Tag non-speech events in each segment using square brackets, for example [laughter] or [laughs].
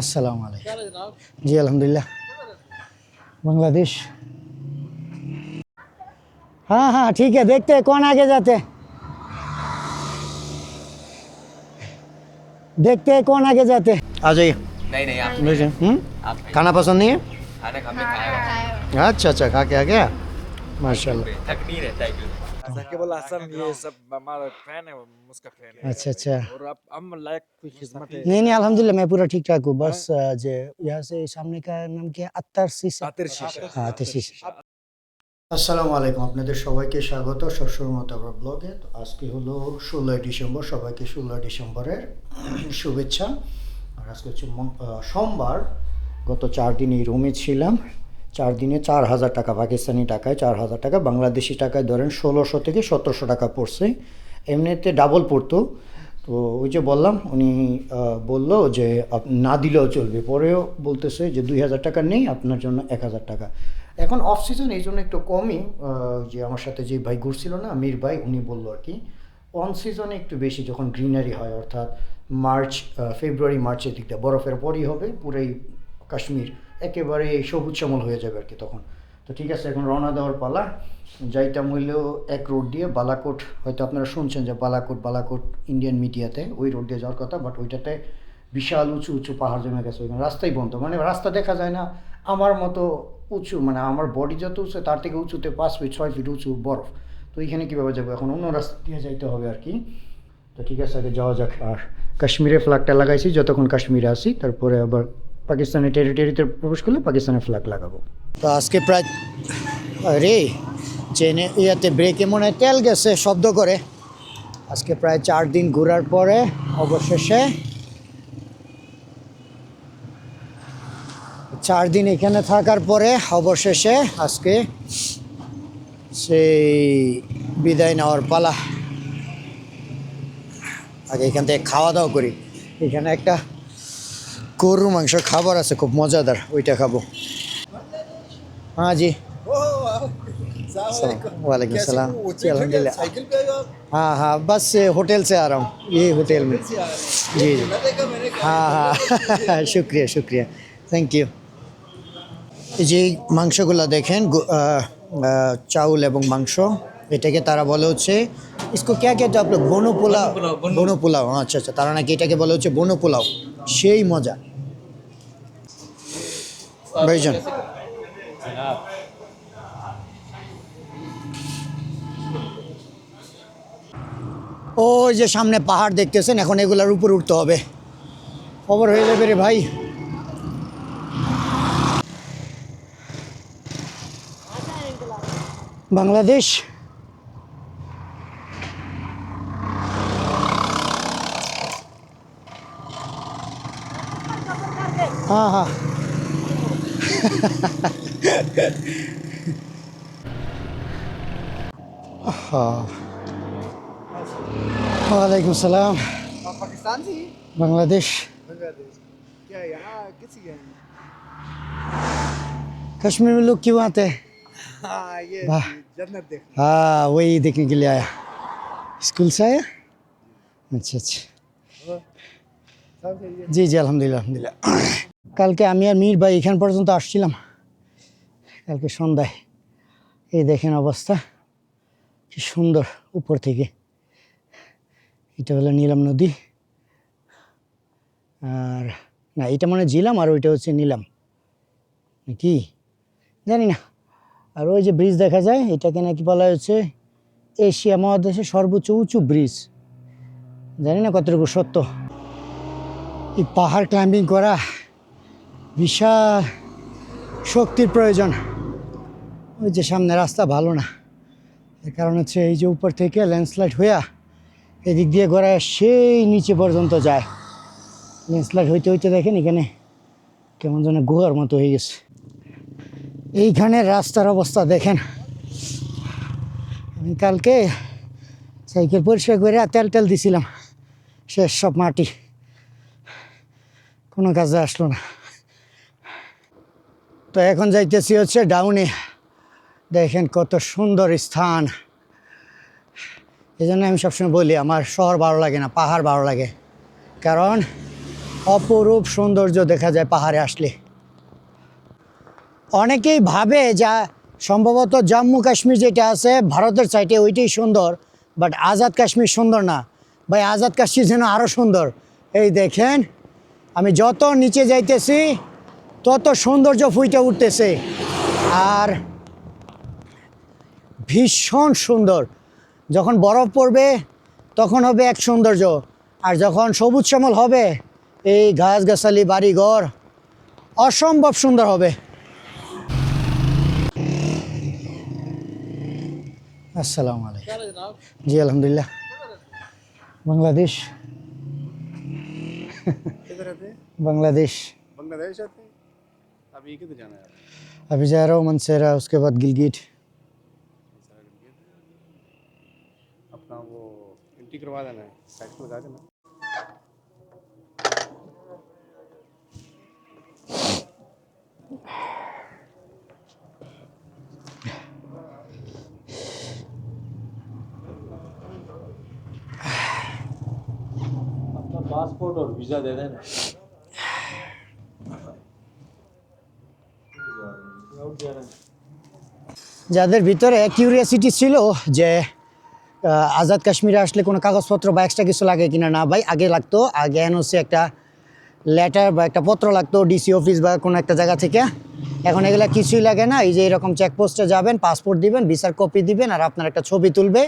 अस्सलाम वालेकुम जी अल्हम्दुलिल्लाह। बांग्लादेश। हाँ हाँ ठीक है देखते हैं कौन आगे जाते हैं। देखते हैं कौन आगे जाते हैं। आ जाइए। नहीं नहीं आप हम्म? आप खाना पसंद नहीं है? खाना अच्छा अच्छा खा के आ गया? माशाल्लाह। थक नहीं रहता है क्यों हसन ये सब हमारा है फ़ैन है अच्छा अच्छा और अब हम लायक कोई खिदमत है नहीं नहीं अल्हम्दुलिल्लाह मैं पूरा ठीक ठाक हूँ बस अ, जे यहाँ से सामने का नाम क्या है अत्तर सीसा আতের শীষা হ্যাঁ তেসিস আসসালামু আলাইকুম আপনাদের সবাইকে স্বাগত সবসময় মতো আবার ব্লগে তো আজকে হলো ষোলোই ডিসেম্বর সবাইকে ষোলোই ডিসেম্বরের শুভেচ্ছা আর আজকে হচ্ছে মং- আহ, সোমবার গত চার দিন এই রুমে ছিলাম চার দিনে চার হাজার টাকা পাকিস্তানি টাকায় চার হাজার টাকা বাংলাদেশি টাকায় ধরেন ষোলোশো থেকে সতেরোশো টাকা পড়ছে এমনিতে ডাবল পড়তো। তো ওই যে বললাম, উনি বলল যে না দিলেও চলবে। পরেও বলতেছে যে দুই হাজার টাকা নেই, আপনার জন্য এক হাজার টাকা। এখন অফ সিজন এই জন্য একটু কমই যে আমার সাথে যে ভাই ঘুরছিল না আমির ভাই, উনি বলল আর কি অন সিজনে একটু বেশি যখন গ্রিনারি হয়, অর্থাৎ মার্চ ফেব্রুয়ারি, মার্চের দিকটা, বরফের পরই হবে, পুরাই কাশ্মীর, একেবারে সবুজ শ্যামল হয়ে যাবে আর কি তখন। তো ঠিক আছে, এখন রওনা দেওয়ার পালা। যাইতাম হইলেও এক রোড দিয়ে বালাকোট, হয়তো আপনারা শুনছেন যে বালাকোট বালাকোট ইন্ডিয়ান মিডিয়াতে ওই রোড দিয়ে যাওয়ার কথা বাট ওইটাতে বিশাল উঁচু উঁচু পাহাড় জমে গেছে, ওইখানে রাস্তাই বন্ধ। মানে রাস্তা দেখা যায় না, আমার মতো উঁচু মানে আমার বডি যত উঁচু, তার থেকে উঁচুতে পাঁচ ফিট ছয় ফিট উঁচু, বরফ। তো এইখানে কীভাবে যাব? এখন অন্য রাস্তা দিয়ে যাইতে হবে আর কি। তো ঠিক আছে, আগে যাওয়া যাক। আর কাশ্মীরে ফ্ল্যাগটা লাগাইছি, যতক্ষণ কাশ্মীরে আসি তারপরে আবার পাকিস্তানের টেরিটরিতে প্রবেশ করলে পাকিস্তানের ফ্ল্যাগ লাগাবো। তো আজকে প্রায়, আরে! চেনে, ইয়াতে ব্রেকে মনে হয় তেল গেছে, শব্দ করে। আজকে প্রায় চার দিন ঘোরার পরে, অবশেষে চার দিন এখানে থাকার পরে, অবশেষে আজকে সেই বিদায় নেওয়ার পালা। আগে এখান থেকে খাওয়া দাওয়া করি। এখানে একটা গরুর মাংস খাবার আছে, খুব মজাদার, ওইটা খাব। হ্যাঁ জি। वालेकुम सलाम जी अलहमदिल्ला हाँ हाँ बस होटल से आ रहा हूँ ये होटल में जी जी हाँ हाँ शुक्रिया शुक्रिया থ্যাংক ইউ এই যে এই মাংসগুলো দেখেন গো- আহ, আহ, চাউল এবং মাংস এটাকে তারা বলে হচ্ছে ইসকো ক্যা কে আপনার বনো পোলাও বনো পোলাও আচ্ছা আচ্ছা তারা নাকি এটাকে বলে হচ্ছে বনো পোলাও সেই মজা ভাইজান ও যে সামনে পাহাড় দেখতেছেন, এখন এগুলার উপরে উঠতে হবে। খবর হয়ে যাবে রে ভাই। বাংলাদেশ। হ্যাঁ হ্যাঁ। হ্যাঁ वालेकुम सलाम आप पाकिस्तान से ही बांग्लादेश बांग्लादेश क्या यहाँ किसी के कश्मीर में लोग क्यों आते हैं हाँ ये वाह। जन्नत देख हाँ वही देखने के लिए आया स्कूल से आया अच्छा अच्छा सब सही है জি জি আলহামদুলিল্লাহ আলহামদুলিল্লাহ কালকে আমি আর মীর ভাই এখান পর্যন্ত আসছিলাম কালকে সন্ধ্যায় এই দেখেন অবস্থা কি সুন্দর উপর থেকে এটা হলো নীলাম নদী। আর না, এটা মানে জিলাম আর ওইটা হচ্ছে নীলাম। কি জানি না। আর ওই যে ব্রিজ দেখা যায়, এটাকে নাকি বলা হচ্ছে এশিয়া মহাদেশের সর্বোচ্চ উঁচু ব্রিজ জানি না কতটুকু সত্য। এই পাহাড় ক্লাইম্বিং করা বিশাল শক্তির প্রয়োজন। ওই যে সামনে রাস্তা ভালো না। এর কারণ হচ্ছে এই যে উপর থেকে ল্যান্ডস্লাইড হইয়া এদিক দিয়ে গড়ায় সেই নিচে পর্যন্ত যায়। ল্যান্ডস্লাইড হইতে হইতে দেখেন এখানে কেমন যেন গুহার মতো হয়ে গেছে। এইখানে রাস্তার অবস্থা দেখেন। আমি কালকে সাইকেল পরিষ্কার করে তেল তেল দিছিলাম। শেষ সব মাটি। কোনো কাজে আসলো না। তো এখন যাইতেছি হচ্ছে ডাউনে। দেখেন কত সুন্দর স্থান। এই জন্য আমি সবসময় বলি, আমার শহর ভালো লাগে না, পাহাড় ভালো লাগে। কারণ অপরূপ সৌন্দর্য দেখা যায় পাহাড়ে আসলে। অনেকেই ভাবে যা, সম্ভবত জম্মু কাশ্মীর যেটা আছে, ভারতের সাইডে ওইটাই সুন্দর বাট আজাদ কাশ্মীর সুন্দর না। ভাই, আজাদ কাশ্মীর যেন আরও সুন্দর। এই দেখেন, আমি যত নিচে যাইতেছি, তত সৌন্দর্য ফুইটে উঠতেছে। আর ভীষণ সুন্দর। যখন বরফ পড়বে তখন হবে এক সৌন্দর্য আর যখন সবুজ শ্যামল হবে এই গাছগাছালি বাড়িঘর অসম্ভব সুন্দর হবে আসসালামু আলাইকুম জি আলহামদুলিল্লাহ বাংলাদেশ किधर रहते हैं बांग्लादेश बांग्लादेश आते हैं अभी किधर जाना है अभी जा रहा हूँ मनसेरा उसके बाद गिलगिट एंट्री करवा देना है साइड पर लगा देना अपना पासपोर्ट और वीजा दे देना आउट जाना है যাদের ভিতরে কিউরিয়াসিটি ছিল যে আহ, আজাদ কাশ্মীরে আসলে কোনো কাগজপত্র বা এক্সট্রা কিছু লাগে কিনা না ভাই? আগে লাগতো, আগে এনওসি একটা লেটার বা একটা পত্র লাগতো ডিসি অফিস বা কোনো একটা জায়গা থেকে। এখন এগুলা কিছুই লাগে না, এই যে এরকম চেকপোস্টে যাবেন পাসপোর্ট দিবেন ভিসার কপি দিবেন, আর আপনার একটা ছবি তুলবে।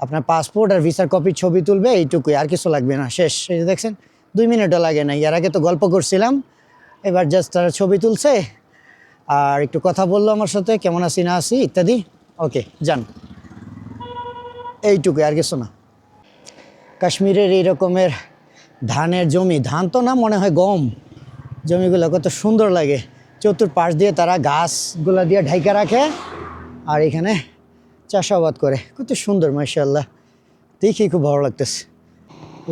আপনার পাসপোর্ট আর ভিসার কপির ছবি তুলবে, এইটুকুই, আর কিছু লাগবে না, শেষ। এই দেখছেন, দুই মিনিটও লাগে না এর আগে তো গল্প করছিলাম, এবার জাস্ট তারা ছবি তুলছে, আর একটু কথা বলল আমার সাথে, কেমন আছি, না আছি, ইত্যাদি। ওকে যান। এইটুকু আর কিছু না। কাশ্মীরের এই রকমের ধানের জমি, ধান তো না মনে হয় গম, জমিগুলো কত সুন্দর লাগে। চতুর্পাশ দিয়ে তারা গাছগুলো দিয়ে ঢাইকা রাখে আর এখানে চাষাবাদ করে। কত সুন্দর মার্শাল্লাহ দেখি খুব ভালো লাগতেছে।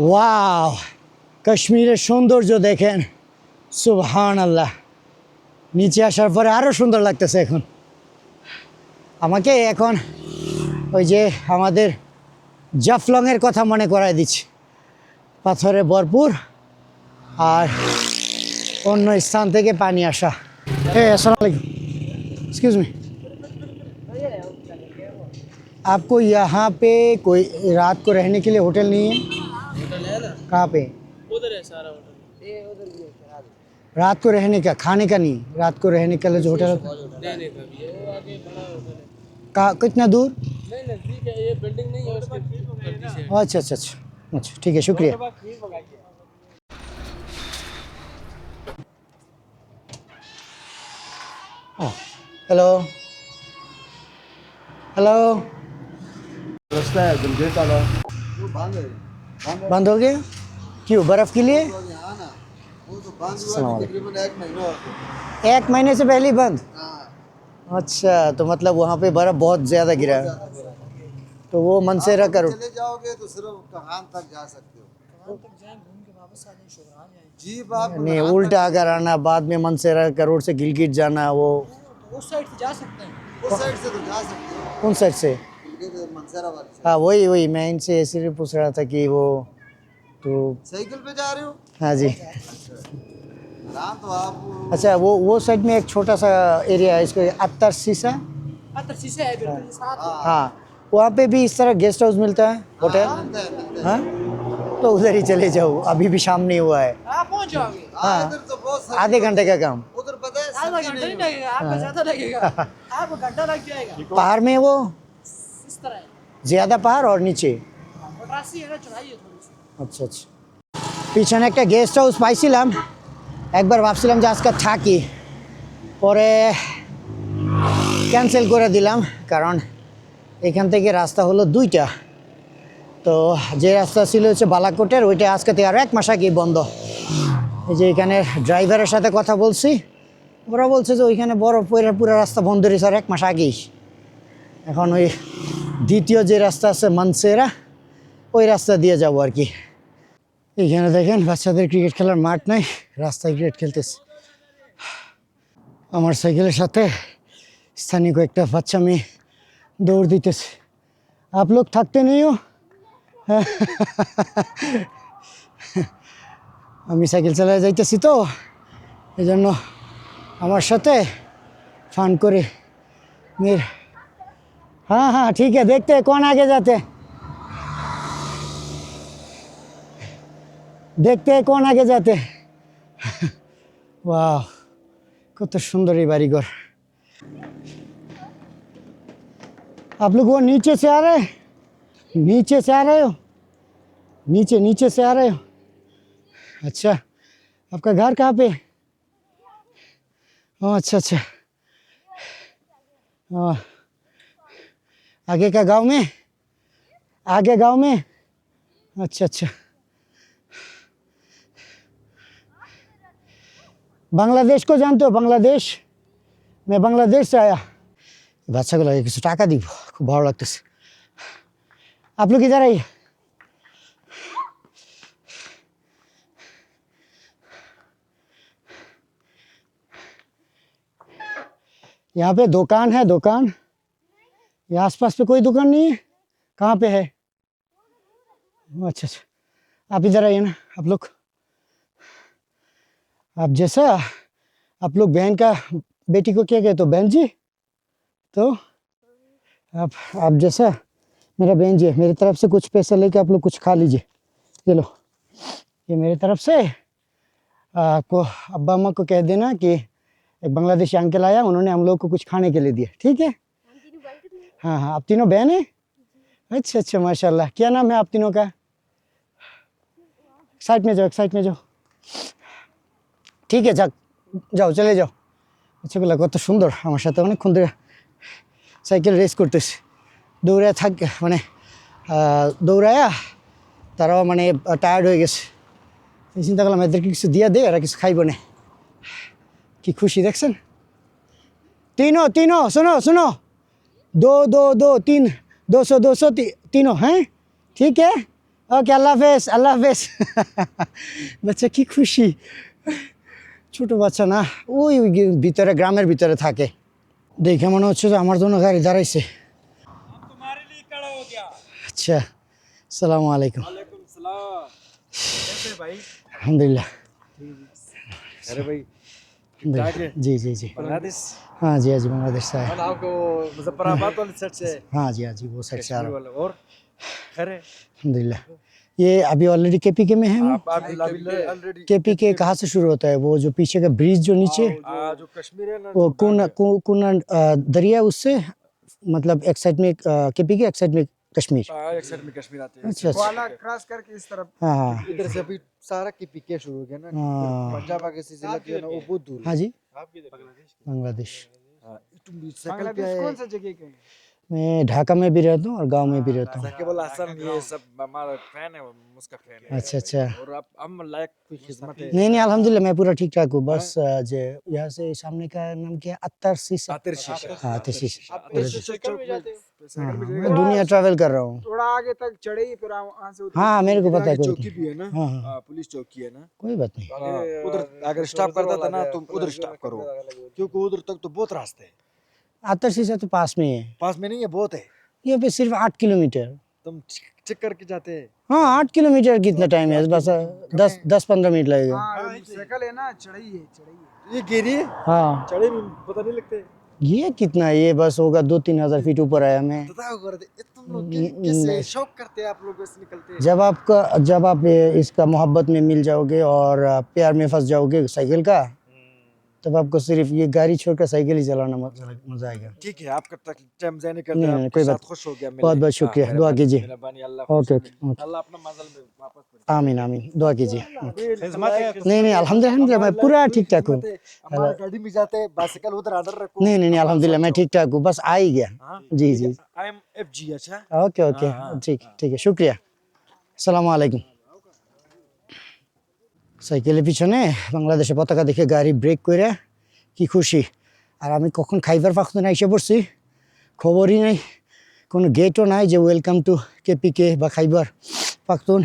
ওয়াও, কাশ্মীরের সৌন্দর্য দেখেন। সুবহান আল্লাহ নিচে আসার পরে আরও সুন্দর লাগতেছে এখন। আমাকে এখন ওই যে আমাদের জাফলংয়ের কথা মনে করায় দিচ্ছে পাথরে ভরপুর আর অন্য স্থান থেকে পানি আসা হ্যাঁ আসসালামু আলাইকুম एक्सक्यूज मी आपको यहाँ पे कोई रात को रहने के लिए होटल नहीं है होटल है ना कहाँ पे उधर है सारा होटल ये उधर भी है रात को रहने का खाने का नहीं रात को रहने का जो होटल होता है कहाँ कितना दूर? नहीं नज़दीक है ये बिल्डिंग नहीं है उसके अच्छा अच्छा अच्छा। अच्छा ठीक है शुक्रिया। हेलो। हेलो। रास्ता है बंद हो गया? क्यों बर्फ़ के लिए? अस्सलाम वालेकुम। एक महीने से पहले ही बंद? अच्छा तो मतलब वहाँ पे बर्फ़ बहुत ज़्यादा गिरा। है तो वो मनसेरा करो। चले जाओगे तो सिर्फ़ कहान तक जा सकते हो? जीप आप नहीं उल्टा अगर आना बाद में मनसेरा का रोड से गिलगिट जाना वो उस साइड से जा सकते हैं। उस साइड से तो जा सकते हो। कौन साइड से? से हाँ वही वही मैं इनसे इसलिए पूछ रहा था कि वो तो साइकिल पे जा रहे हो? हाँ जी। आप अच्छा वो वो साइड में एक छोटा सा एरिया है इसको अत्तर शीशा अंदर शीशे है बिल्कुल साथ हाँ वहाँ पे भी इस तरह गेस्ट हाउस मिलता है होटल मिलते हैं मिलते हैं हाँ तो उधर ही चले जाओ अभी भी शाम नहीं हुआ है आप पहुंच जाओगे हाँ इधर तो बहुत सारे आधे घंटे का काम उधर पता है आधा सर्दी घंटा नहीं नहीं लगेगा आपका ज्यादा लगेगा [laughs] आपको घंटा लग जाएगा पहाड़ में वो इस तरह है ज़्यादा पहाड़ और नीचे पटासी है ना चढ़ाइए थोड़ी सी আচ্ছা আচ্ছা পিছনে একটা গেস্ট হাউস পাইছিলাম একবার ভাবছিলাম যে আজকে থাকি। পরে ক্যান্সেল করে দিলাম, কারণ এখান থেকে রাস্তা হলো দুইটা। তো যে রাস্তা ছিল হচ্ছে বালাকোটের, ওইটা আজকে থেকে আরও এক মাস আগেই বন্ধ। এই যে এখানে ড্রাইভারের সাথে কথা বলছি, ওরা বলছে যে ওইখানে বড় পুরো পুরো রাস্তা বন্ধ রয়েছে আর এক মাস আগেই। এখন ওই দ্বিতীয় যে রাস্তা আছে মানসেরা, ওই রাস্তা দিয়ে যাব আর কি। এখানে দেখেন বাচ্চাদের ক্রিকেট খেলার মাঠ নাই রাস্তায় ক্রিকেট খেলতেছে আমার সাইকেলের সাথে স্থানীয় কয়েকটা বাচ্চা মেয়ে দৌড় দিতেছে आप लोग थकते नहीं हो আমি সাইকেল চালায় যাইতেছি তো এই জন্য আমার সাথে ফান করে মের हाँ हाँ ठीक है देखते हैं कौन आगे जाते हैं দেখতে हैं कौन आगे जाते हैं वाह কত সুন্দর এই বাড়িঘর आप लोग वो नीचे से आ रहे हैं नीचे से आ रहे हो नीचे नीचे से आ रहे हो अच्छा आपका घर कहाँ पे है? ओह अच्छा अच्छा ओह, आगे का गांव में आगे गांव में अच्छा अच्छा বাংলাদেশ কো জানতো বাংলাদেশ मैं बांग्लादेश से आया বাচ্চাগুলো কিছু টাকা দিব খুব ভালো লাগতেছে आप लोग इधर आइए यहाँ पे दुकान है दुकान ये आसपास पे कोई दुकान नहीं है कहाँ पे है ओ, अच्छा अच्छा आप इधर आइए ना आप लोग आप जैसा आप लोग बहन का बेटी को क्या कहते हो, बहन जी? तो आप आप जैसा मेरा बहन जी मेरी तरफ़ से कुछ पैसा लेके आप लोग कुछ खा लीजिए। ये लो, ये मेरी तरफ़ से। आपको अब्बा अम्मा को कह देना कि एक बांग्लादेशी अंकल आया, उन्होंने हम लोग को कुछ खाने के लिए दिया। ठीक है? हाँ हाँ आप तीनों बहन हैं? अच्छा अच्छा माशाल्लाह। क्या नाम है आप तीनों का? साइड में जाओ साइड में जाओ। ঠিক আছে, যাক, যাও, চলে যাও। বাচ্চাগুলো কত সুন্দর, আমার সাথে অনেকক্ষণ ধরে সাইকেল রেস করতেছে। দৌড়ায় থাক মানে দৌড়ায়া, তারাও মানে টায়ার্ড হয়ে গেছে। এই চিন্তা করলাম, এদেরকে কিছু দিয়ে দে, এরা কিছু খাইব না। কি খুশি, দেখছেন? তিনো তিনো শোনো শোনো। দো দো দো, তিন, দোশো দোশো তিনো হ্যাঁ? ঠিক হ্যাঁ? ওকে, আল্লাহ হাফেজ আল্লাহ হাফেজ। [laughs] বাচ্চা, কি খুশি। ছোট বাচ্চা না ওই ওই গি- ভিতরে গ্রামের ভিতরে থাকে দেখে মনে হচ্ছে যে আমার জন্য গাড়ি দাঁড়াইছে तुम्हारे लिए खड़ा हो गया আচ্ছা সালামু আলাইকুম वालेकुम सलाम कैसे भाई আলহামদুলিল্লাহ अरे भाई আলহামদুলিল্লাহ। জি জি জি बांग्लादेश हाँ जी हाँ जी बांग्लादेश से आया और आपको मुजफ्फराबाद वाले सेट से हाँ जी हाँ जी वो साइड से आ रहा कश्मीर हूँ वाले और खैर है अल्हम्दुलिल्लाह ये अभी ऑलरेडी केपी के में है के पी के कहाँ से शुरू होता है? वो जो पीछे का ब्रिज जो नीचे? जो कश्मीर है वो कुना कुना दरिया उससे मतलब एक साइड में के पी के एक साइड में कश्मीर। हाँ, एक साइड में कश्मीर आते हैं। अच्छा अच्छा। क्रॉस करके इस तरफ़ हाँ हाँ। इधर से अभी सारा की शुरू हो गया ना। हाँ। पंजाब आगे से जिला जो है ना वो बहुत दूर हाँ। जी। बांग्लादेश। बांग्लादेश कौन सा जगह के मैं ढाका में भी रहता हूँ और गाँव में भी रहता हूँ। केवल हसन ये सब हमारा फ़ैन है उसका फ़ैन है। अच्छा अच्छा। और अब हम लायक कोई खिदमत है। नहीं नहीं अल्हम्दुलिल्लाह मैं पूरा ठीक ठाक हूँ। बस अ, जो यहाँ से सामने का नाम क्या है? अत्तर शीश। आतिर शीशा। हाँ अत्तर शीश। में हाँ, हाँ, मैं दुनिया ट्रैवल कर रहा हूँ। थोड़ा आगे तक चढ़े ही फिर वहाँ से हाँ मेरे को पता है कोई चौकी भी है ना? हाँ हाँ। हाँ, पुलिस चौकी है ना? कोई बात नहीं। हाँ, उधर अगर स्टॉप करता था ना तुम उधर स्टॉप करो। क्योंकि उधर तक तो बहुत रास्ते है। अत्तर शीशा तो पास में ही है। पास में नहीं है बहुत है। यहाँ पे सिर्फ़ आठ किलोमीटर। तुम चेक करके जाते हैं। हाँ आठ किलोमीटर कितना टाइम है? बस दस दस पंद्रह मिनट लगेगा। साइकिल है ना चढ़ाई है चढ़ाई ये गिरी है? हाँ। चढ़े भी पता नहीं लगते। ये कितना है? ये बस होगा दो तीन हज़ार फीट ऊपर आया मैं। शौक करते हैं आप लोग निकलते हैं? जब आपका जब आप ये इसका मोहब्बत में मिल जाओगे और प्यार में फंस जाओगे साइकिल का तब आपको सिर्फ़ ये गाड़ी छोड़कर साइकिल ही चलाना मज़ा आएगा। ठीक है आपका तक टाइम जाने का नहीं, कोई बात खुश हो गया बहुत बहुत शुक्रिया हाँ, दुआ कीजिए। ओके ओके अल्लाह अपना मंजिल में वापस आमीन आमीन दुआ कीजिए। नहीं नहीं अल्हम्दुलिल्लाह मैं पूरा ठीक ठाक हूँ। गाड़ी में जाते हैं बाइसाइकिल उधर आदर रखो। नहीं नहीं अल्हम्दुलिल्लाह मैं ठीक ठाक हूँ बस आ ही गया हाँ, जी। जी आई एम एफजी अच्छा? ओके ओके हाँ, ठीक ठीक है शुक्रिया। अस्सलाम वालेकुम সাইকেলের পিছনে বাংলাদেশের পতাকা দেখে গাড়ি ব্রেক করে কি খুশি। আর আমি কখন খাইবার পাখতুন এসে পড়ছি। খবরই নাই, কোনো গেটও নাই যে ওয়েলকাম টু কেপিকে বা খাইবার পাখতুন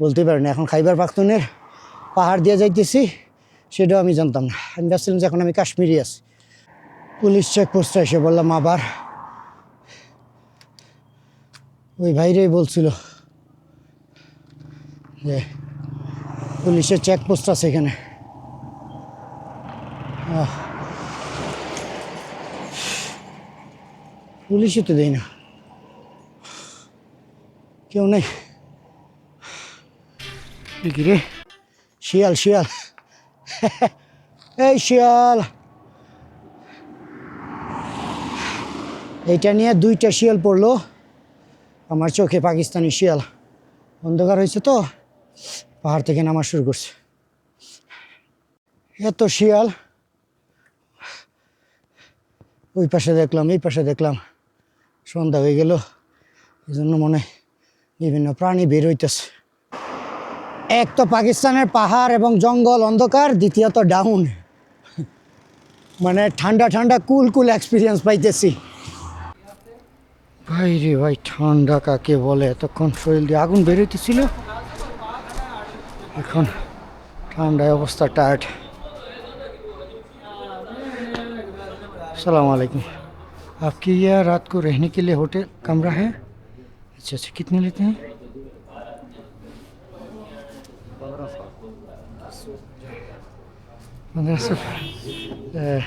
বলতে পারি না, এখন খাইবার পাখতুনের পাহাড় দিয়ে যাইতেছি, সেটাও আমি জানতাম না। আমি ভাবছিলাম যে এখন আমি কাশ্মীরি আছি। পুলিশ চেকপোস্টে এসে বললাম আবার। ওই ভাইরাই বলছিল যে পুলিশের চেকপোস্ট আছে এখানে। পুলিশই তো দেয় না। কেউ নেই। রে? শিয়াল শিয়াল। এই শিয়াল। এইটা নিয়ে দুইটা শিয়াল পড়ল। আমার চোখে পাকিস্তানি শিয়াল। অন্ধকার হয়েছে তো। পাহাড় থেকে নামা শুরু করছে। এত শিয়াল। ওই পাশে দেখলাম, এই পাশে দেখলাম। সন্ধ্যা হয়ে গেল। এই জন্য মনে বিভিন্ন প্রাণী বের হইতেছে। এক তো পাকিস্তানের পাহাড় এবং জঙ্গল অন্ধকার দ্বিতীয়ত ডাউন। মানে ঠান্ডা ঠান্ডা, কুল কুল এক্সপিরিয়েন্স পাইতেছি। ভাই রে ভাই, ঠান্ডা কাকে বলে? এতক্ষণ শরীর দিয়ে আগুন বেরোইতেছিল এখন ঠান্ডায় অবস্থা টায়ার্ড सलाम वालेकुम आपके यहाँ रात को रहने के लिए होटल कमरा है अच्छा अच्छा कितने लेते हैं पंद्रह सौ अ,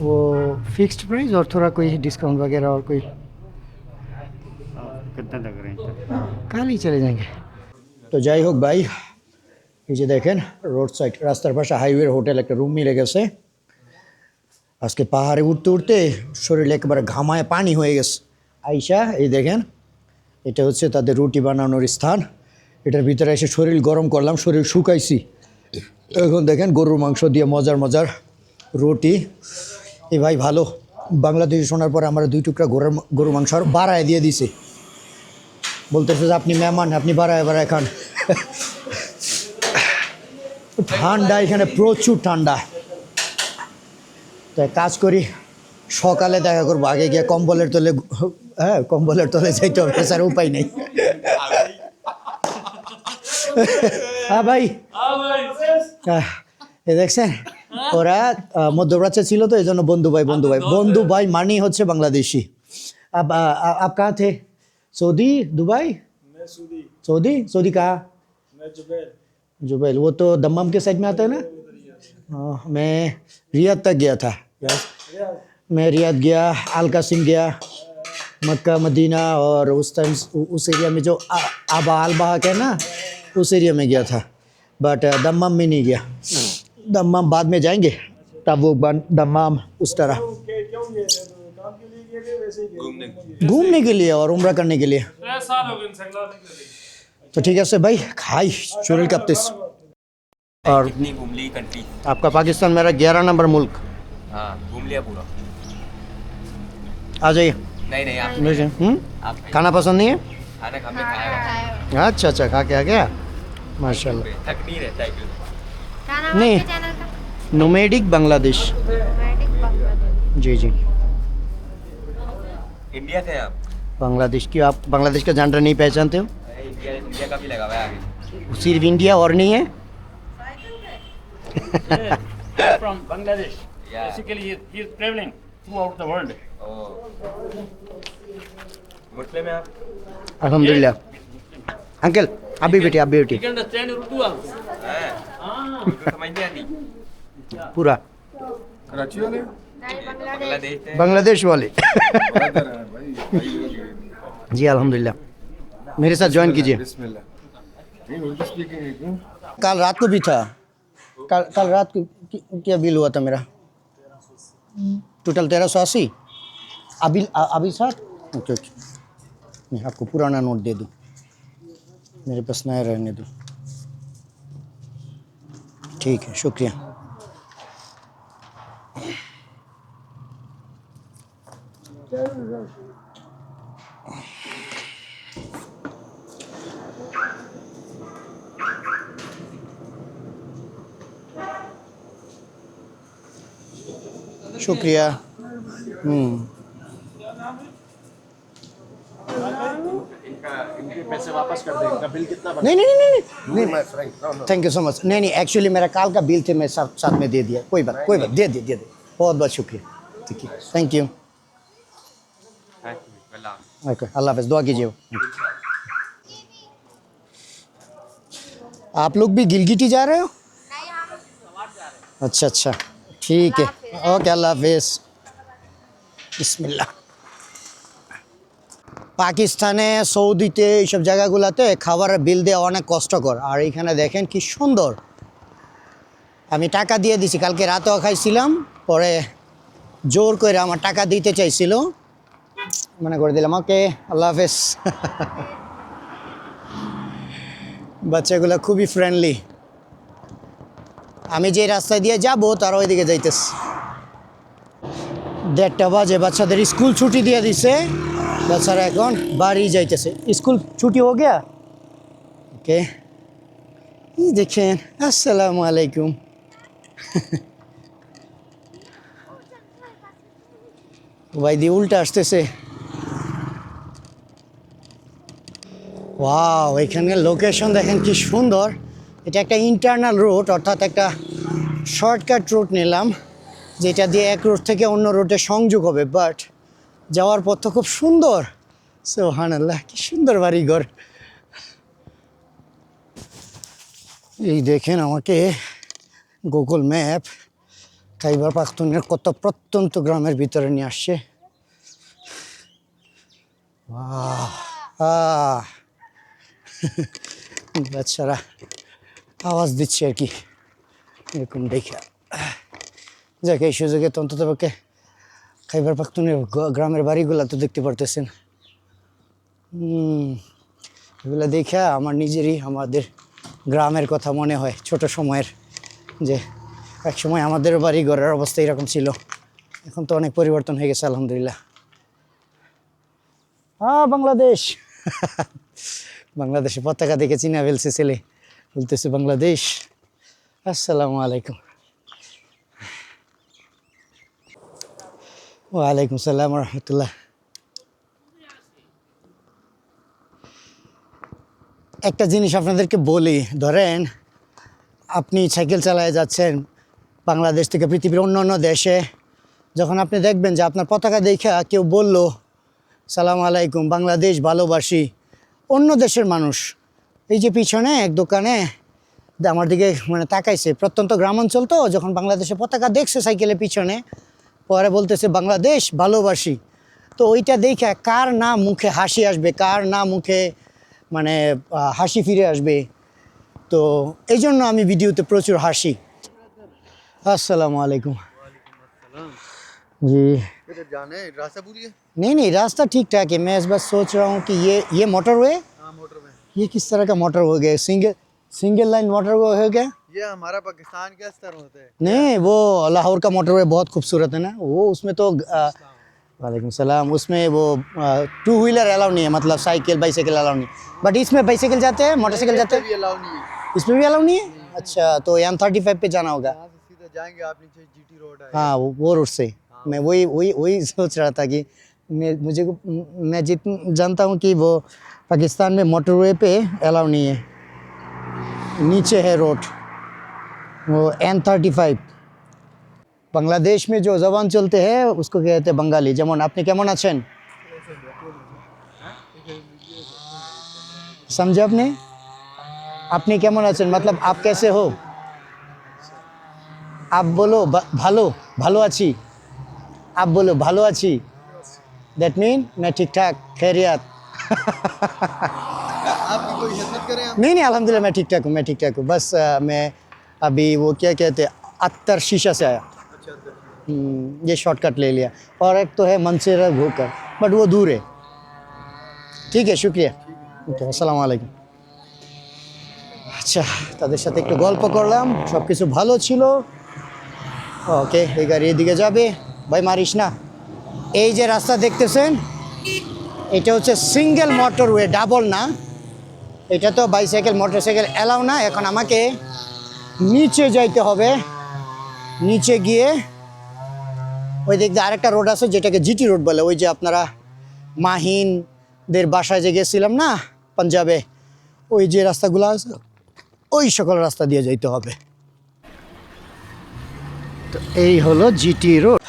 वो फिक्स्ड प्राइस और थोड़ा कोई डिस्काउंट वगैरह और कोई कितना लग रहे हैं কালই চলে যাবে তো যাই হোক ভাই, এই যে দেখেন রোড সাইড রাস্তার পাশে হাইওয়ের হোটেল একটা রুম মিলে গেছে। আজকে পাহাড়ে উঠতে উঠতে শরীরে একেবারে ঘামায় পানি হয়ে গেছে। আইসা, এই দেখেন, এটা হচ্ছে তাদের রুটি বানানোর স্থান। এটার ভিতরে এসে শরীর গরম করলাম, শরীর শুকাইছি। এখন দেখেন, গরুর মাংস দিয়ে মজার মজার রুটি। এ ভাই ভালো। বাংলাদেশে শোনার পরে আমরা দুই টুকরা গরুর গরু মাংস আর বাড়ায় দিয়ে দিছে। বলতেছে যে আপনি মেহমান আপনি বাড়ায় বাড়ায় খান। ঠান্ডা এখানে প্রচুর ঠান্ডা। তো কাজ করি সকালে দেখা করব আগে গিয়ে কম্বলের তলে হ্যাঁ কম্বলের তলে যাইতে হবে স্যার উপায় নেই। হ্যাঁ ভাই। হ্যাঁ, এ দেখছেন ওরা মধ্যপ্রাচ্যে ছিল তো এই জন্য বন্ধু ভাই বন্ধু ভাই। আচ্ছা, বন্ধু আচ্ছা। ভাই মানি হচ্ছে বাংলাদেশি। আপ আপকা থে? सऊदी? दुबई? सऊदी। सऊदी? कहाँ? जुबैल वो तो दम्माम के साइड में आता है ना? हाँ, मैं रियाद तक गया था। मैं रियाद गया आल कासिम गया मक्का मदीना और उस टाइम उस एरिया में जो आबा आल बहाक है ना उस एरिया में गया था। बट दम्माम में नहीं गया। दम्माम बाद में जाएँगे। तब वो बन दम्माम उस तरह। घूमने के लिए और उम्र करने के लिए। तो ठीक है से भाई खाई शरीर कांपते और घूम ली कंट्री? आपका पाकिस्तान मेरा ग्यारह नंबर मुल्क। हाँ घूम लिया पूरा। आ जाइए। नहीं नहीं आप जाइए। हम्म? आप खाना पसंद नहीं है? खाना हमने खाया अच्छा अच्छा खा के आ गया? माशाल्लाह। थक नहीं रहता है नहीं। नोमेडिक बांग्लादेश। जी जी। इंडिया से आप? बांग्लादेश की आप बांग्लादेश का झंडा नहीं पहचानते हो? इंडिया इंडिया का भी लगा हुआ है आगे? सिर्फ़ इंडिया और नहीं है। From Bangladesh. Yeah. Basically, he, he is traveling throughout the world. ओ मुस्लिम है आप? अल्हम्दुलिल्लाह अंकल आप भी बेटी आप भी You बेटी can understand Urdu also. हैं। समझ नहीं आती। पूरा। नहीं बांग्लादेश बांग्लादेश। वाले। जी अल्हम्दुलिल्लाह। मेरे साथ ज्वाइन कीजिए। कल रात को भी था। कल कल रात को क्या बिल हुआ था मेरा? टोटल तेरह सौ अस्सी। अभी अभी साठ ओके ओके मैं आपको पुराना नोट दे दूँ। मेरे पास नया रहने दो। ठीक है शुक्रिया। शुक्रिया। हम्म। नहीं नहीं नहीं नहीं नहीं थैंक यू सो मच नहीं नहीं एक्चुअली मेरा काल का बिल थे मैं साथ साथ में दे दिया। कोई बात कोई बात दे दे दे दे बहुत बहुत शुक्रिया। ठीक है थैंक यू ओके अल्लाह हाफिज़ दुआ कीजिए आप लोग भी गिलगिटी जा रहे हो नहीं हम अच्छा अच्छा ठीक है ओके আল্লাহ হাফেজ বিসমিল্লাহ পাকিস্তানে সৌদিতে এইসব জায়গাগুলোতে খাবারের বিল দেওয়া অনেক কষ্টকর আর এইখানে দেখেন কি সুন্দর আমি টাকা দিয়ে দিছি কালকে রাতেও খাইছিলাম পরে জোর করে আমার টাকা দিতে চাইছিল মনে করে দিলাম। ওকে, আল্লাহ হাফেজ। বাচ্চাগুলো খুবই ফ্রেন্ডলি আমি যে রাস্তায় দিয়ে যাব, তারা ওইদিকে যাইতেছে। দেড়টা বাজে, বাচ্চাদের স্কুল ছুটি দিয়ে দিছে। বাচ্চারা এখন বাড়ি যাইতেছে। স্কুল ছুটি হো গিয়া? ওকে। দেখেন, আসসালামু আলাইকুম। ভাই, দিয়ে উল্টা আসতেছে। ওয়াও এখানের লোকেশন দেখেন কি সুন্দর। এটা একটা ইন্টারনাল রোড অর্থাৎ একটা শর্টকাট রুট নিলাম, যেটা দিয়ে এক রোড থেকে অন্য রোডে সংযোগ হবে। বাট যাওয়ার পথ তো খুব সুন্দর। সোহান আল্লাহ কি সুন্দর বাড়িঘর। এই দেখেন আমাকে গুগল ম্যাপ খাইবার পাখতুনের কত প্রত্যন্ত গ্রামের ভিতরে নিয়ে আসছে। [laughs] বাচ্চারা আওয়াজ দিচ্ছে আর কি। এরকম দেখে। যাকে, এই সুযোগে অন্তত পক্ষে খাইবার পাখতুনের গ্রামের বাড়িগুলো তো দেখতে পারতেছেন। এগুলো দেখে আমার নিজেরই আমাদের গ্রামের কথা মনে হয়, ছোট সময়ের যে এক সময় আমাদের বাড়ি ঘরের অবস্থা এরকম ছিল। এখন তো অনেক পরিবর্তন হয়ে গেছে, আলহামদুলিল্লাহ। হ্যাঁ বাংলাদেশ। [laughs] বাংলাদেশে পতাকা দেখে চিনা ফেলছে ছেলে। বলতেছে, বাংলাদেশ। আসসালামু আলাইকুম। ওয়ালাইকুম সালাম রহমতুল্লাহ। একটা জিনিস আপনাদেরকে বলি, ধরেন আপনি সাইকেল চালায় যাচ্ছেন বাংলাদেশ থেকে পৃথিবীর অন্য অন্য দেশে। যখন আপনি দেখবেন যে আপনার পতাকা দেখা কেউ বলল, সালাম আলাইকুম, বাংলাদেশ ভালোবাসি। অন্য দেশের মানুষ, এই যে পিছনে এক দোকানে আমার দিকে মানে তাকাইছে, প্রত্যন্ত গ্রামাঞ্চল তো, যখন বাংলাদেশের পতাকা দেখছে সাইকেলের পিছনে, পরে বলতেছে, বাংলাদেশ ভালোবাসি। তো ওইটা দেখে কার না মুখে হাসি আসবে, কার না মুখে মানে হাসি ফিরে আসবে। তো এই জন্য আমি ভিডিওতে প্রচুর হাসি। अस्सलाम वालेकुम जी रास्ता नहीं नहीं रास्ता ठीक ठाक है। मैं इस बार सोच रहा हूँ कि ये ये मोटरवे मोटरवे हाँ, ये किस तरह का मोटर हो गया? सिंगल सिंगल लाइन मोटर हो गया? ये हमारा पाकिस्तान के स्तर होते हैं। नहीं वो लाहौर का मोटरवे बहुत खूबसूरत है ना? वो उसमें तो वालेकुम सलाम। उसमें वो टू व्हीलर अलाउ नहीं है मतलब साइकिल बाईसाइकिल अलाउ नहीं बट इसमें बाईसाइकिल जाते हैं मोटरसाइकिल जाते हैं? इसमें भी अलाउ नहीं है? अच्छा तो एम थर्टी फाइव पे जाना होगा। से सीधा जाएंगे आप नीचे जीटी रोड है हाँ वो वो रूट से मैं वही वही वही सोच रहा था कि मैं मुझे को मैं जित जानता हूँ कि वो पाकिस्तान में मोटरवे पे अलाउ नहीं है नीचे है रोड वो एन थर्टी फाइव बांग्लादेश में जो जबान चलते हैं उसको कहते हैं बंगाली যেমন আপনি কেমন আছেন समझे आपने আপনি কেমন আছেন मतलब आप कैसे हो आप बोलो ब- ভালো ভালো আছি आप बोलो ভালো আছি दैट मीन मैं ठीक ठाक खैरियत आपकी कोई खिदमत करें हम नहीं नहीं अल्हम्दुलिल्लाह मैं ठीक ठाक हूँ मैं ठीक ठाक हूँ बस अ, मैं अभी वो क्या कहते हैं अत्तर शीशा से आया हम्म, ये शॉर्टकट ले लिया और एक तो है मंसेरा घोकर बट वो दूर है ठीक है शुक्रिया ओके আসসালামু আলাইকুম আচ্ছা তাদের সাথে একটু গল্প করলাম সব কিছু ভালো ছিল ওকে এই গাড়ি এদিকে যাবে। ভাই, মারিস না। এই যে রাস্তা দেখতেছেন, এটা হচ্ছে সিঙ্গেল মোটরওয়ে ডাবল না। এটা তো বাইসাইকেল মোটরসাইকেল অ্যালাউ না। এখন আমাকে নিচে যাইতে হবে। নিচে গিয়ে ওই দেখতে আরেকটা রোড আছে, যেটাকে জিটি রোড বলে। ওই যে আপনারা মাহিনদের বাসায় যে গেছিলাম না, পাঞ্জাবে, ওই যে রাস্তাগুলো আছে, ওই সকল রাস্তা দিয়ে যাইতে হবে। তো এই হলো জিটি রোড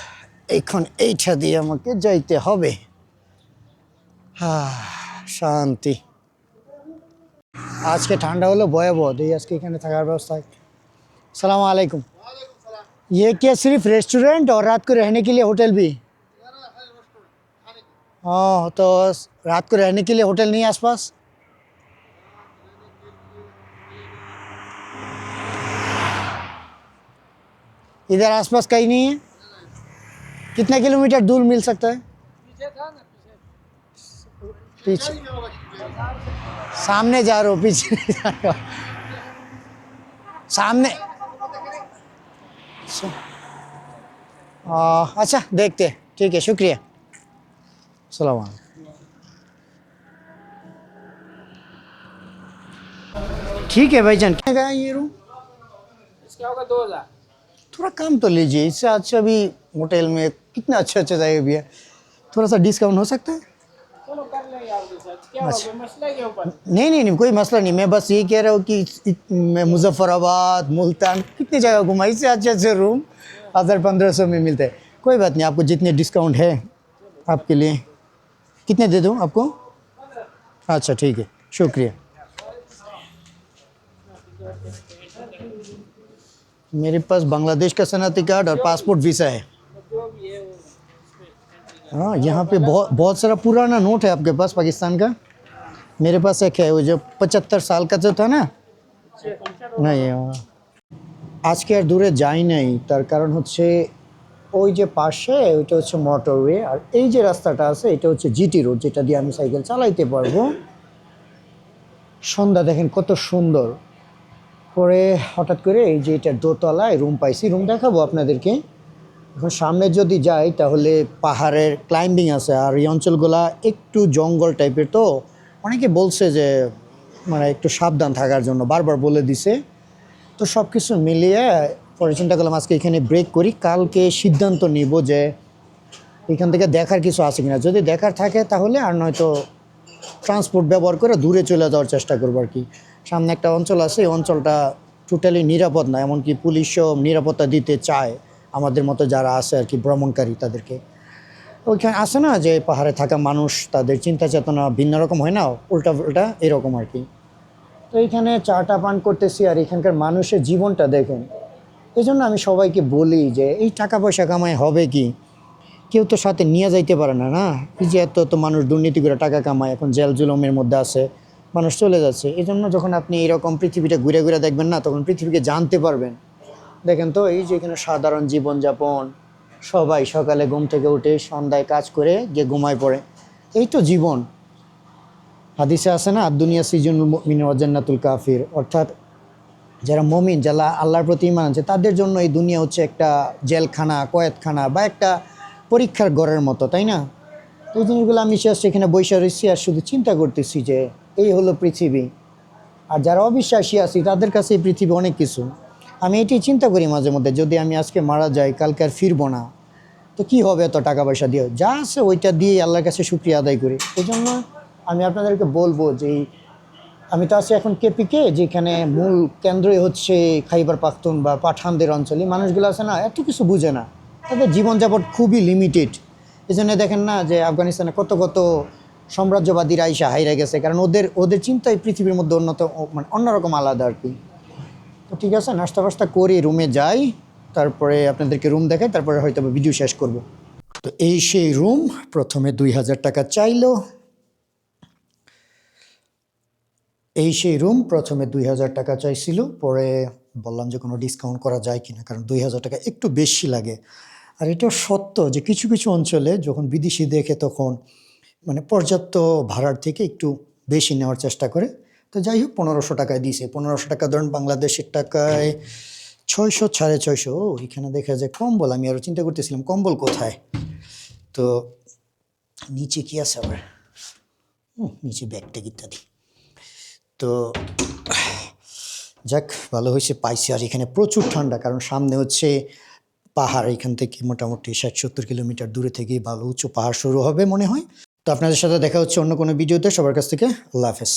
এখন এইটা দিয়ে আমাকে যাইতে হবে হা শান্তি আজকে ঠান্ডা হলো ভয়াবহ এই আজকে এখানে থাকার ব্যবস্থা সালাম আলাইকুম ये क्या सिर्फ रेस्टोरेंट और रात को रहने के लिए होटल भी हाँ तो रात को रहने के लिए होटल नहीं है आसपास इधर आसपास कहीं नहीं है? कितना किलोमीटर दूर मिल सकता है? पीछे। सामने जा रहे हो, पीछे सामने। अच्छा देखते हैं। ठीक है, शुक्रिया। सलाम ठीक है भाईजान क्या गया ये रूम इसका होगा दो हज़ार। थोड़ा कम तो लीजिए इससे अच्छा भी होटल में कितना अच्छा अच्छा जगह भी है थोड़ा सा डिस्काउंट हो सकता है? अच्छा। नहीं नहीं नहीं कोई मसला नहीं। मैं बस ये कह रहा हूँ कि मैं मुजफ्फराबाद मुल्तान कितनी जगह घूमा इससे अच्छे अच्छे रूम हज़ार पंद्रह सौ में मिलते हैं। कोई बात नहीं आपको जितने डिस्काउंट है आपके लिए। कितने दे दूँ आपको? अच्छा ठीक है। शुक्रिया। मेरे पास बांग्लादेश का सनाती कार्ड और पासपोर्ट वीज़ा है हाँ यहाँ पे बहुत बहुत सारा पुराना नोट है आपके पास पाकिस्तान का मेरे पास एक है वो जो पचहत्तर साल का जो था না নাই আজকে আর দূরে যাই নাই তার কারণ হচ্ছে ওই যে পাশে ওইটা হচ্ছে মোটরওয়ে আর এই যে রাস্তাটা আছে এটা হচ্ছে জিটি রোড যেটা দিয়ে আমি সাইকেল চালাইতে পারবো সন্ধ্যা দেখেন কত সুন্দর পরে হঠাৎ করে এই যে এটা দোতলায় রুম পাইছি রুম দেখাবো আপনাদেরকে। এখন সামনে যদি যাই, তাহলে পাহাড়ের ক্লাইম্বিং আছে, আর এই অঞ্চলগুলা একটু জঙ্গল টাইপের তো। অনেকে বলছে যে মানে একটু সাবধান থাকার জন্য, বারবার বলে দিছে। তো সব কিছু মিলিয়ে পরে চিন্তা করলাম, আজকে এখানে ব্রেক করি, কালকে সিদ্ধান্ত নিব যে এখান থেকে দেখার কিছু আছে কিনা। যদি দেখার থাকে, তাহলে আর নয়তো ট্রান্সপোর্ট ব্যবহার করে দূরে চলে যাওয়ার চেষ্টা করব আর কি। সামনে একটা অঞ্চল আছে, এই অঞ্চলটা টোটালি নিরাপদ না, এমনকি পুলিশও নিরাপত্তা দিতে চায় আমাদের মতো যারা আছে আর কি ভ্রমণকারী তাদেরকে। ওইখানে আছে না যে পাহাড়ে থাকা মানুষ, তাদের চিন্তা চেতনা ভিন্ন রকম হয় না, উল্টা উল্টা এরকম আর কি। তো এইখানে চাটা পান করতেছি আর এখানকার মানুষের জীবনটা দেখেন। এই জন্য আমি সবাইকে বলি যে এই টাকা পয়সা কামাই হবে কি? কেউ তো সাথে নিয়ে যাইতে পারে না না? এই যে এত তো মানুষ দুর্নীতি করে টাকা কামায়, এখন জেল জুলমের মধ্যে আছে। মানুষ চলে যাচ্ছে। এই জন্য যখন আপনি এরকম পৃথিবীটা ঘুরে ঘুরে দেখবেন না, তখন পৃথিবীকে জানতে পারবেন। দেখেন তো, এই যে এখানে সাধারণ জীবনযাপন, সবাই সকালে ঘুম থেকে উঠে সন্ধ্যায় কাজ করে গিয়ে ঘুমায় পড়ে। এই তো জীবন। হাদিসে আছে না দুনিয়া সিজনুল মিন ওয়াজান্নাতুল কাফির। অর্থাৎ যারা মমিন, যারা আল্লাহর প্রতি ইমান আছে তাদের জন্য এই দুনিয়া হচ্ছে একটা জেলখানা কয়েতখানা বা একটা পরীক্ষার ঘরের মতো, তাই না? তো জিনিসগুলো আমি জাস্ট এখানে বসে রয়েছি আর শুধু চিন্তা করতেছি যে এই হলো পৃথিবী। আর যারা অবিশ্বাসী আছি, তাদের কাছে এই পৃথিবী অনেক কিছু। আমি এটি চিন্তা করি মাঝে মধ্যে, যদি আমি আজকে মারা যাই, কালকে আর ফিরবো না, তো কি হবে এত টাকা পয়সা দিয়ে? যা আছে ওইটা দিয়ে আল্লাহর কাছে শুক্রিয়া আদায় করি। এই জন্য আমি আপনাদেরকে বলব যে আমি তো আছি এখন কেপিকে যেখানে মূল কেন্দ্রই হচ্ছে খাইবার পাখতুন বা পাঠানদের অঞ্চলে। মানুষগুলো আছে না, এত কিছু বুঝে না। তাদের জীবনযাপন খুবই লিমিটেড এই জন্য দেখেন না যে আফগানিস্তানে কত কত সাম্রাজ্যবাদীরা আইসা হাইরা গেছে, কারণ ওদের ওদের চিন্তাই পৃথিবীর মধ্যে অন্যত মানে অন্যরকম আলাদা আর কি। তো ঠিক আছে, নাস্তা ফাস্তা করি রুমে যাই, তারপরে আপনাদেরকে রুম দেখাই, তারপরে হয়তো ভিডিও শেষ করব। তো এই সেই রুম, প্রথমে দুই হাজার টাকা চাইলো। এই সেই রুম প্রথমে দুই হাজার টাকা চাইছিল, পরে বললাম যে কোনো ডিসকাউন্ট করা যায় কিনা, কারণ দুই হাজার টাকা একটু বেশি লাগে। আর এটাও সত্য যে কিছু কিছু অঞ্চলে যখন বিদেশি দেখে তখন মানে পর্যাপ্ত ভাড়ার থেকে একটু বেশি নেওয়ার চেষ্টা করে। তো যাই হোক, পনেরোশো টাকায় দিয়েছে। পনেরোশো টাকা ধরুন বাংলাদেশের টাকায় ছয়শো, সাড়ে ছয়শো। এখানে দেখা যায় কম্বল, আমি আরও চিন্তা করতেছিলাম, কম্বল কোথায়? তো নিচে কি আছে আবার? নিচে ব্যাগট্যাগ ইত্যাদি। তো যাক, ভালো হয়েছে, পাইছি। আর এখানে প্রচুর ঠান্ডা, কারণ সামনে হচ্ছে পাহাড়। এখান থেকে মোটামুটি ষাট, সত্তর কিলোমিটার দূরে থেকে ভালো উঁচু পাহাড় শুরু হবে মনে হয়। তো আপনাদের সাথে দেখা হচ্ছে অন্য কোনো ভিডিওতে। সবার কাছ থেকে আল্লাহ হাফেজ।